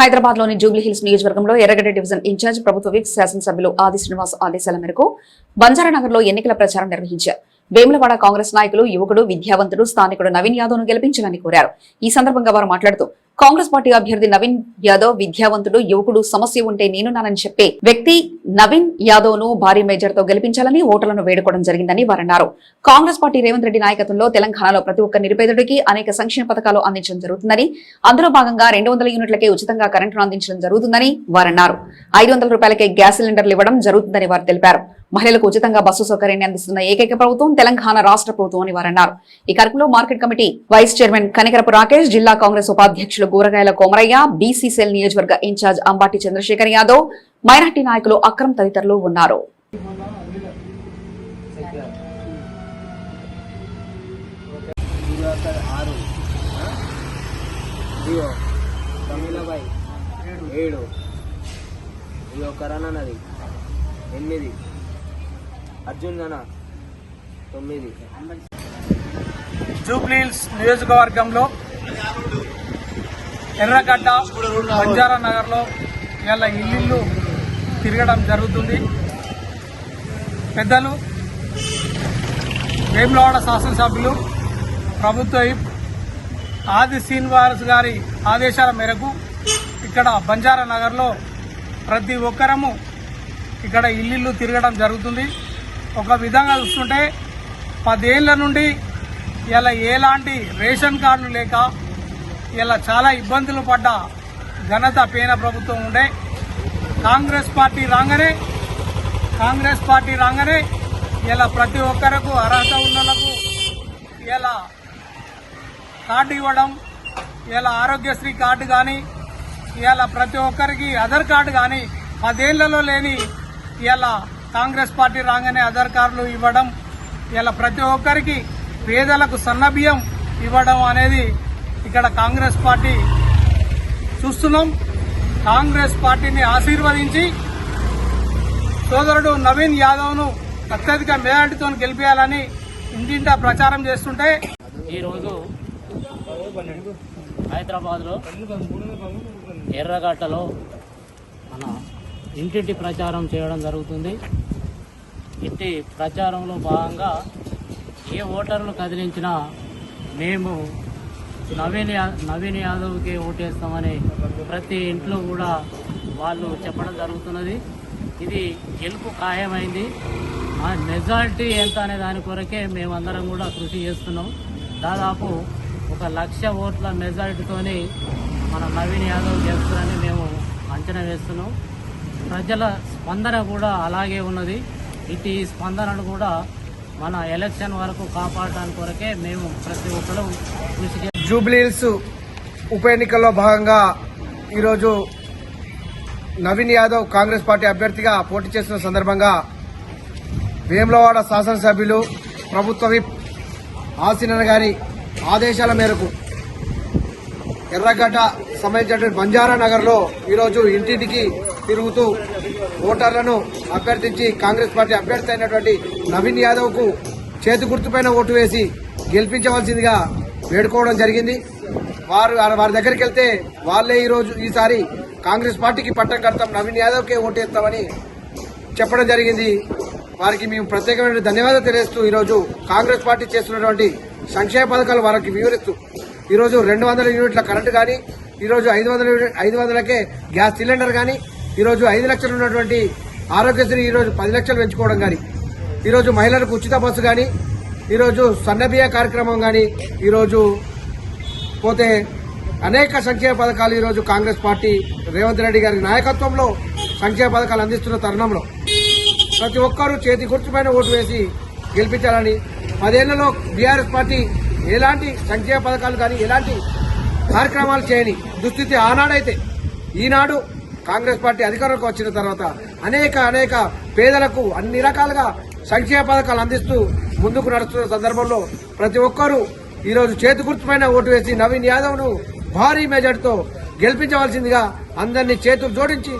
హైదరాబాద్లోని జూబ్లీహిల్స్ నియోజకవర్గంలో Erragadda division incharge ప్రభుత్వ విప్ శాసనసభ్యులు ఆది శ్రీనివాస్ ఆదేశాల మేరకు బంజారానగర్లో ఎన్నికల ప్రచారం నిర్వహించారు. వేములవాడ కాంగ్రెస్ నాయకులు యువకుడు విద్యావంతుడు స్థానికుడు నవీన్ యాదవ్ను గెలిపించాలని కోరారు. ఈ సందర్భంగా వారు మాట్లాడుతూ కాంగ్రెస్ పార్టీ అభ్యర్థి నవీన్ యాదవ్ విద్యావంతుడు యువకుడు సమస్య ఉంటే నేనున్నానని చెప్పే వ్యక్తి నవీన్ యాదవ్ను భారీ మేజర్తో గెలిపించాలని ఓటర్లను వేడుకోవడం జరిగిందని వారన్నారు. కాంగ్రెస్ పార్టీ రేవంత్ రెడ్డి నాయకత్వంలో తెలంగాణలో ప్రతి ఒక్క నిరుపేదడికి అనేక సంక్షేమ పథకాలు అందించడం జరుగుతుందని అందులో భాగంగా రెండు వందల యూనిట్లకే ఉచితంగా కరెంటును అందించడం జరుగుతుందని వారన్నారు. ఐదు వందల రూపాయలకే గ్యాస్ సిలిండర్లు ఇవ్వడం జరుగుతుందని వారు తెలిపారు. మహిళలకు ఉచితంగా బస్సు సౌకర్యాన్ని అందిస్తున్న ఏకైక ప్రభుత్వం తెలంగాణ రాష్ట్ర ప్రభుత్వం అని వారన్నారు. ఈ కార్యక్రమంలో market committee vice chairman Kanikarapu Rakesh జిల్లా కాంగ్రెస్ ఉపాధ్యక్షులు గూరగాయల కోమరయ్య బీసీసీఎల్ నియోజకవర్గ ఇన్ఛార్జ్ అంబాటి చంద్రశేఖర్ యాదవ్ మైనార్టీ నాయకులు అక్రమ్ తదితరులు ఉన్నారు. అన్నది ఎనిమిది. అర్జున్ తొమ్మిది. జూబ్లీహిల్స్ నియోజకవర్గంలో ఎర్రగడ్డ బంజారా నగర్లో ఇలా ఇల్లు తిరగడం జరుగుతుంది. పెద్దలు వేములవాడ శాసనసభ్యులు ప్రభుత్వ ఆది శ్రీనివాస్ గారి ఆదేశాల మేరకు ఇక్కడ బంజారా నగర్లో ప్రతి ఒక్కరము ఇక్కడ ఇల్లు తిరగడం జరుగుతుంది. ఒక విధంగా చూస్తుంటే పదేళ్ళ నుండి ఇలా ఎలాంటి రేషన్ కార్డులు లేక ఇలా చాలా ఇబ్బందులు పడ్డ ఘనత పేన ప్రభుత్వం ఉండే. కాంగ్రెస్ పార్టీ రాగానే కాంగ్రెస్ పార్టీ రాగానే ఇలా ప్రతి ఒక్కరకు అర్హత ఉన్నలకు ఇలా కార్డు ఇవ్వడం ఇలా ఆరోగ్యశ్రీ కార్డు కానీ ఇలా ప్రతి ఒక్కరికి ఆధార్ కార్డు కానీ పదేళ్ళలో లేని ఇలా కాంగ్రెస్ పార్టీ రాగానే ఆధార్ కార్డులు ఇవ్వడం ఇలా ప్రతి ఒక్కరికి పేదలకు సన్నబియ్యం ఇవ్వడం అనేది ఇక్కడ కాంగ్రెస్ పార్టీ చూస్తున్నాం. కాంగ్రెస్ పార్టీని ఆశీర్వదించి సోదరుడు నవీన్ యాదవ్ను అత్యధిక మెజార్టీతో గెలిపేయాలని ఇంటింటా ప్రచారం చేస్తుంటే ఈరోజు హైదరాబాద్లో ఎర్రగడ్డలో మన ఇంటింటి ప్రచారం చేయడం జరుగుతుంది. ఇంటి ప్రచారంలో భాగంగా ఏ ఓటర్లు కదిలించినా మేము నవీన్ నవీన్ యాదవ్కి ఓటేస్తామని ప్రతి ఇంట్లో కూడా వాళ్ళు చెప్పడం జరుగుతున్నది. ఇది గెలుపు ఖాయమైంది. ఆ మెజారిటీ ఎంత అనే దాని కొరకే మేమందరం కూడా కృషి చేస్తున్నాం. దాదాపు ఒక లక్ష ఓట్ల మెజారిటీతోని మన నవీన్ యాదవ్ గెలుస్తారని మేము అంచనా వేస్తున్నాం. ప్రజల స్పందన కూడా అలాగే ఉన్నది. ఇటు స్పందనను కూడా మన ఎలక్షన్ వరకు కాపాడడానికి కొరకే మేము ప్రతి ఒక్కరు కృషి జూబ్లీహిల్స్ ఉప ఎన్నికల్లో భాగంగా ఈరోజు నవీన్ యాదవ్ కాంగ్రెస్ పార్టీ అభ్యర్థిగా పోటీ చేసిన సందర్భంగా వేములవాడ శాసనసభ్యులు ప్రభుత్వ విప్ ఆసీనన్న గారి ఆదేశాల మేరకు ఎర్రగడ్డ సంబంధించినటువంటి బంజారా నగర్లో ఈరోజు ఇంటింటికి తిరుగుతూ ఓటర్లను అభ్యర్థించి కాంగ్రెస్ పార్టీ అభ్యర్థి అయినటువంటి నవీన్ యాదవ్కు చేతి గుర్తుపైన ఓటు వేసి గెలిపించవలసిందిగా వేడుకోవడం జరిగింది. వారు వారి దగ్గరికి వెళ్తే వాళ్ళే ఈరోజు ఈసారి కాంగ్రెస్ పార్టీకి పట్టం కడతాం నవీన్ యాదవ్కే ఓటేస్తామని చెప్పడం జరిగింది. వారికి మేము ప్రత్యేకమైన ధన్యవాదాలు తెలియజేస్తూ ఈరోజు కాంగ్రెస్ పార్టీ చేస్తున్నటువంటి సంక్షేమ పథకాలు వారికి వివరిస్తూ ఈరోజు రెండు వందల యూనిట్ల కరెంటు కానీ ఈరోజు ఐదు వందల యూనిట్ ఐదు వందలకే గ్యాస్ సిలిండర్ కానీ ఈరోజు ఐదు లక్షలు ఉన్నటువంటి ఆరోగ్యశ్రీ ఈరోజు పది లక్షలు పెంచుకోవడం కానీ ఈరోజు మహిళలకు ఉచిత బస్సు కానీ ఈరోజు సన్నబియ కార్యక్రమం కానీ ఈరోజు పోతే అనేక సంక్షేమ పథకాలు ఈరోజు కాంగ్రెస్ పార్టీ రేవంత్ రెడ్డి గారి నాయకత్వంలో సంక్షేమ పథకాలు అందిస్తున్న తరుణంలో. ప్రతి ఒక్కరూ చేతి గుర్తుపైన ఓటు వేసి గెలిపించాలని పదేళ్ళలో బీఆర్ఎస్ పార్టీ ఎలాంటి సంక్షేమ పథకాలు కానీ ఎలాంటి కార్యక్రమాలు చేయని దుస్థితి ఆనాడైతే ఈనాడు కాంగ్రెస్ పార్టీ అధికారంలోకి వచ్చిన తర్వాత అనేక అనేక పేదలకు అన్ని రకాలుగా సంక్షేమ పథకాలు అందిస్తూ ముందుకు నడుస్తున్న సందర్భంలో ప్రతి ఒక్కరూ ఈరోజు చేతి గుర్తుపైన ఓటు వేసి నవీన్ యాదవ్ను భారీ మెజార్టీతో గెలిపించవలసిందిగా అందరినీ చేతులు జోడించి